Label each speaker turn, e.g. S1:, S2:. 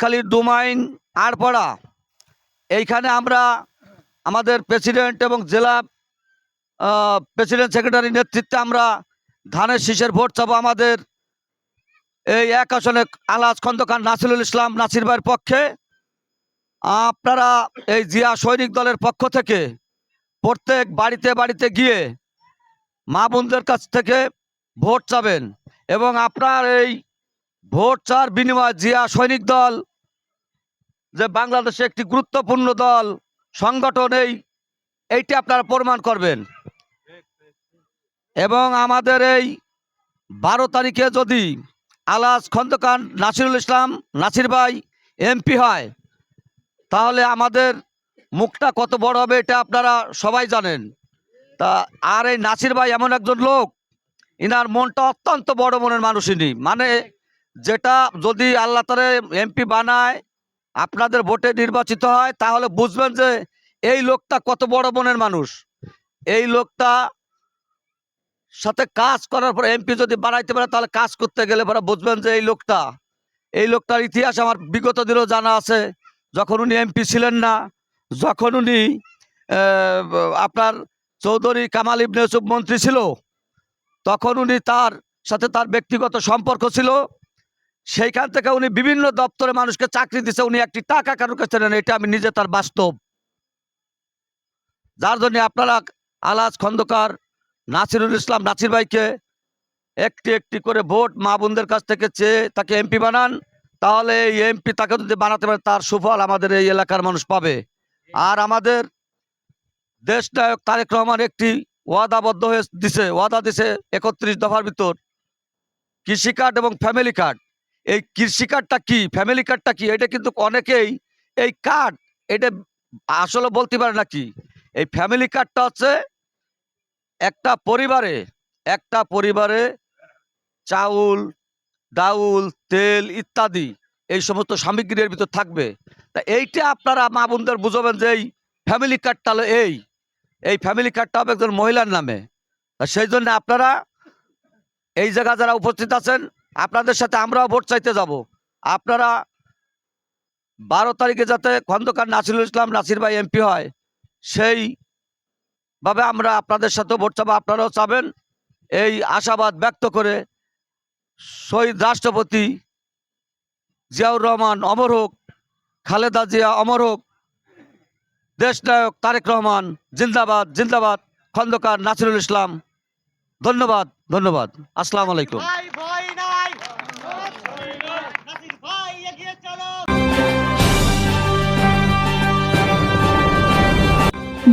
S1: খালি ডোমাইন আড়পাড়া এইখানে আমরা আমাদের প্রেসিডেন্ট এবং জেলা প্রেসিডেন্ট সেক্রেটারি নেতৃত্বে আমরা ধানের শীষের ভোট চাবো আমাদের। এই এক আসনে আলাজ খন্দকার নাসিরুল ইসলাম নাসির ভাইয়ের পক্ষে। আপনারা এই জিয়া সৈনিক দলের পক্ষ থেকে প্রত্যেক বাড়িতে বাড়িতে গিয়ে মা বোনদের কাছ থেকে ভোট চাবেন এবং আপনার এই ভোট চার বিনিময় জিয়া সৈনিক দল, যে বাংলাদেশে একটি গুরুত্বপূর্ণ দল, সংগঠন এই, এইটি আপনারা প্রমাণ করবেন। এবং আমাদের এই বারো তারিখে যদি আলাস খন্দকার নাসিরুল ইসলাম নাসির ভাই এমপি হয়, তাহলে আমাদের মুখটা কত বড় হবে এটা আপনারা সবাই জানেন। তা আর এই নাসির ভাই এমন একজন লোক, ইনার মনটা অত্যন্ত বড় মনের মানুষ ইনি। মানে যেটা যদি আল্লাহ তারে এমপি বানায়, আপনাদের ভোটে নির্বাচিত হয়, তাহলে বুঝবেন যে এই লোকটা কত বড় মনের মানুষ। এই লোকটা সাথে কাজ করার পর এমপি যদি বানাইতে পারে, তাহলে কাজ করতে গেলে পরে বুঝবেন যে এই লোকটা, এই লোকটার ইতিহাস আমার বিগত দিনও জানা আছে, যখন উনি এমপি ছিলেন না, যখন উনি আপনার চৌধুরী কামাল ইবনে মন্ত্রী ছিল, তখন উনি তার সাথে তার ব্যক্তিগত সম্পর্ক ছিল সেইখান থেকে উনি বিভিন্ন দপ্তরে মানুষকে চাকরি দিছে, উনি একটি টাকা কারোর কাছে নেন, এটা আমি নিজে তার বাস্তব। যার জন্য আপনারা আলাজ খন্দকার নাসিরুল ইসলাম নাসির ভাইকে একটি একটি করে ভোট মা বোনদের কাছ থেকে চেয়ে তাকে এমপি বানান, তাহলে এই এমপি তাকে যদি বানাতে পারে, তার সুফল আমাদের এই এলাকার মানুষ পাবে। আর আমাদের দেশ নায়ক তারেক রহমান একটি ওয়াদাবদ্ধ হয়ে দিছে, ওয়াদা দিছে একত্রিশ দফার ভিতর, কৃষি কার্ড এবং ফ্যামিলি কার্ড। এই কৃষি কার্ডটা কি? ফ্যামিলি কার্ডটা কি? এটা কিন্তু অনেকেই এই কার্ড এটা আসলে বলতে পারে না কি? এই ফ্যামিলি কার্ডটা হচ্ছে একটা পরিবারে একটা পরিবারে চাউল, ডাউল, তেল ইত্যাদি এই সমস্ত সামগ্রীর ভিতর থাকবে। তা এইটা আপনারা মা বোনদের বুঝবেন যে এই ফ্যামিলি কার্ডটা হলো এই। এই ফ্যামিলি কার্ডটা হবে একজন মহিলার নামে। সেই জন্য আপনারা এই জায়গা যারা উপস্থিত আছেন আপনাদের সাথে আমরাও ভোট চাইতে যাব। আপনারা বারো তারিখে যাতে খন্দকার নাসিরুল ইসলাম নাসির ভাই এমপি হয় সেই ভাবে আমরা আপনাদের সাথে ভোট চাবো, আপনারাও চাবেন। এই আশাবাদ ব্যক্ত করে শহীদ রাষ্ট্রপতি জিয়াউর রহমান অমর হোক, খালেদা জিয়া অমর হোক, দেশনায়ক তারেক রহমান জিন্দাবাদ জিন্দাবাদ, খন্দকার নাসিরুল ইসলাম। ধন্যবাদ ধন্যবাদ। আসসালামু আলাইকুম।